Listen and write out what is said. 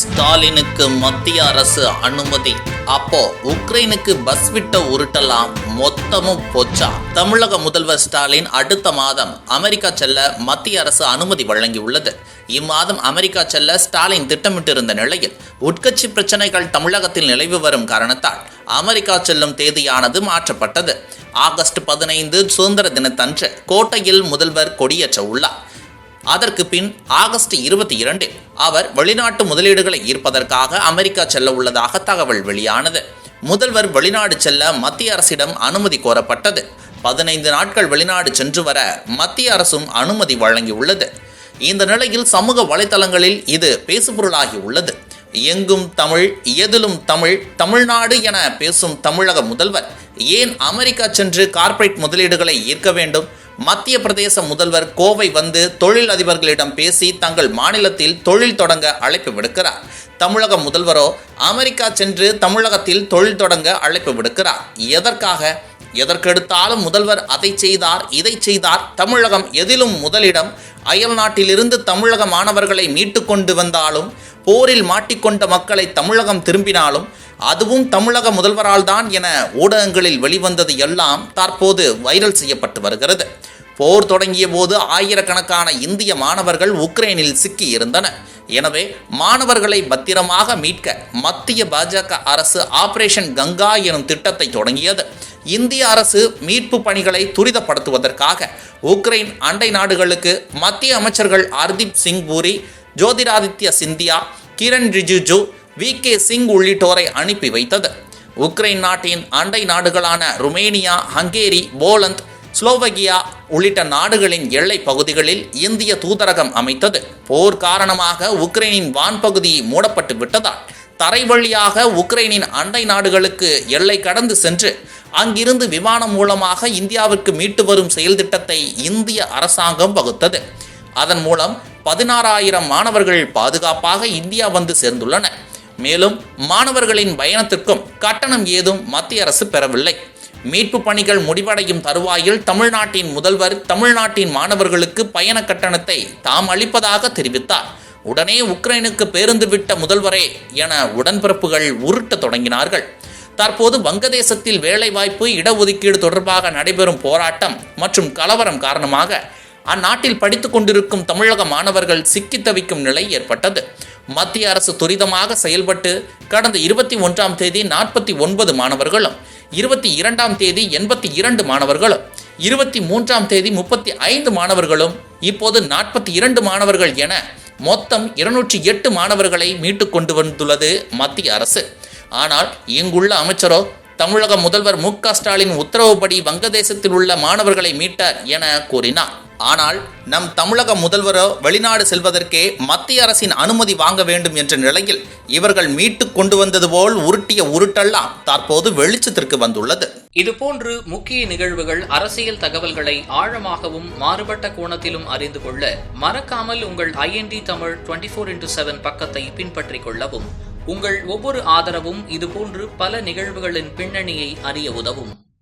ஸ்டாலினுக்கு மத்திய அரசு அனுமதி. அப்போ உக்ரைனுக்கு பஸ் விட்ட உருட்டலாம் மொத்தமும் போச்சா? தமிழக முதல்வர் ஸ்டாலின் அடுத்த மாதம் அமெரிக்கா செல்ல மத்திய அரசு அனுமதி வழங்கியுள்ளது. இம்மாதம் அமெரிக்கா செல்ல ஸ்டாலின் திட்டமிட்டிருந்த நிலையில் உட்கட்சி பிரச்சனைகள் தமிழகத்தில் நிலவி வரும் காரணத்தால் அமெரிக்கா செல்லும் தேதியானது மாற்றப்பட்டது. ஆகஸ்ட் பதினைந்து சுதந்திர தினத்தன்று கோட்டையில் முதல்வர் கொடியேற்ற உள்ளார் அதற்கு பின் ஆகஸ்ட் இருபத்தி இரண்டில் அவர் வெளிநாட்டு முதலீடுகளை ஈர்ப்பதற்காக அமெரிக்கா செல்ல உள்ளதாக தகவல் வெளியானது. முதல்வர் வெளிநாடு செல்ல மத்திய அரசிடம் அனுமதி கோரப்பட்டது. பதினைந்து நாட்கள் வெளிநாடு சென்று வர மத்திய அரசும் அனுமதி வழங்கியுள்ளது. இந்த நிலையில் சமூக வலைதளங்களில் இது பேசுபொருளாகி உள்ளது. எங்கும் தமிழ் எதிலும் தமிழ் தமிழ்நாடு என பேசும் தமிழக முதல்வர் ஏன் அமெரிக்கா சென்று கார்ப்பரேட் முதலீடுகளை ஈர்க்க வேண்டும்? மத்திய பிரதேச முதல்வர் கோவை வந்து தொழில் அதிபர்களிடம் பேசி தங்கள் மாநிலத்தில் தொழில் தொடங்க அழைப்பு விடுக்கிறார். தமிழக முதல்வரோ அமெரிக்கா சென்று தமிழகத்தில் தொழில் தொடங்க அழைப்பு விடுக்கிறார். எதற்காக? எதற்கெடுத்தாலும் முதல்வர் அதை செய்தார் இதை செய்தார். தமிழகம் எதிலும் முதலிடம். அயல் நாட்டிலிருந்து தமிழக மாணவர்களை மீட்டு கொண்டு வந்தாலும் போரில் மாட்டிக்கொண்ட மக்களை தமிழகம் திரும்பினாலும் அதுவும் தமிழக முதல்வரால் தான் என ஊடகங்களில் வெளிவந்தது எல்லாம் தற்போது வைரல் செய்யப்பட்டு வருகிறது. போர் தொடங்கிய போது ஆயிரக்கணக்கான இந்திய மாணவர்கள் உக்ரைனில் சிக்கி இருந்தனர். எனவே மாணவர்களை பத்திரமாக மீட்க மத்திய பாஜக அரசு ஆபரேஷன் கங்கா எனும் திட்டத்தை தொடங்கியது. இந்திய அரசு மீட்பு பணிகளை துரிதப்படுத்துவதற்காக உக்ரைன் அண்டை நாடுகளுக்கு மத்திய அமைச்சர்கள் ஹர்தீப் சிங் பூரி ஜோதிராதித்ய சிந்தியா கிரண் ரிஜிஜு வி கே சிங் உள்ளிட்டோரை அனுப்பி வைத்தது. உக்ரைன் நாட்டின் அண்டை நாடுகளான ருமேனியா ஹங்கேரி போலந்து ஸ்லோவகியா உள்ளிட்ட நாடுகளின் எல்லை பகுதிகளில் இந்திய தூதரகம் அமைத்தது. போர் காரணமாக உக்ரைனின் வான்பகுதி மூடப்பட்டு விட்டதால் தரை வழியாக உக்ரைனின் அண்டை நாடுகளுக்கு எல்லை கடந்து சென்று அங்கிருந்து விமானம் மூலமாக இந்தியாவிற்கு மீட்டு வரும் செயல் திட்டத்தை இந்திய அரசாங்கம் வகுத்தது. அதன் மூலம் பதினாறாயிரம் மாணவர்கள் பாதுகாப்பாக இந்தியா வந்து சேர்ந்துள்ளனர். மேலும் மாணவர்களின் பயணத்திற்கும் கட்டணம் ஏதும் மத்திய அரசு பெறவில்லை. மீட்பு பணிகள் முடிவடையும் தருவாயில் தமிழ்நாட்டின் முதல்வர் தமிழ்நாட்டின் மாணவர்களுக்கு பயண கட்டணத்தை தாம் அளிப்பதாக தெரிவித்தார். உடனே உக்ரைனுக்கு பேருந்து விட்ட முதல்வரே என உடன்பிறப்புகள் உருட்ட தொடங்கினார்கள். தற்போது வங்கதேசத்தில் வேலைவாய்ப்பு இடஒதுக்கீடு தொடர்பாக நடைபெறும் போராட்டம் மற்றும் கலவரம் காரணமாக அந்நாட்டில் படித்துக் கொண்டிருக்கும் தமிழக மாணவர்கள் சிக்கித் தவிக்கும் நிலை ஏற்பட்டது. மத்திய அரசு துரிதமாக செயல்பட்டு கடந்த இருபத்தி ஒன்றாம் தேதி நாற்பத்தி ஒன்பது மாணவர்களும் இருபத்தி இரண்டாம் தேதி எண்பத்தி இரண்டு மாணவர்களும் இருபத்தி மூன்றாம் தேதி முப்பத்தி ஐந்து மாணவர்களும் இப்போது நாற்பத்தி இரண்டு மாணவர்கள் என மொத்தம் இருநூற்றி எட்டு மாணவர்களை மீட்டு கொண்டு வந்துள்ளது மத்திய அரசு. ஆனால் இங்குள்ள அமைச்சரோ தமிழக முதல்வர் மு க ஸ்டாலின் உத்தரவுப்படி வங்கதேசத்தில் உள்ள மாணவர்களை மீட்டார் என கூறினார். ஆனால் நம் தமிழக முதல்வரோ வெளிநாடு செல்வதற்கே மத்திய அரசின் அனுமதி வாங்க வேண்டும் என்ற நிலையில் இவர்கள் மீட்டு கொண்டு வந்தது போல் உருட்டிய உருட்டெல்லாம் தற்போது வெளிச்சத்திற்கு வந்துள்ளது. இதுபோன்று முக்கிய நிகழ்வுகள் அரசியல் தகவல்களை ஆழமாகவும் மாறுபட்ட கோணத்திலும் அறிந்து கொள்ள மறக்காமல் உங்கள் INT Tamil twenty four into seven பக்கத்தை பின்பற்றிக் கொள்ளவும். உங்கள் ஒவ்வொரு ஆதரவும் இதுபோன்று பல நிகழ்வுகளின் பின்னணியை அறிய உதவும்.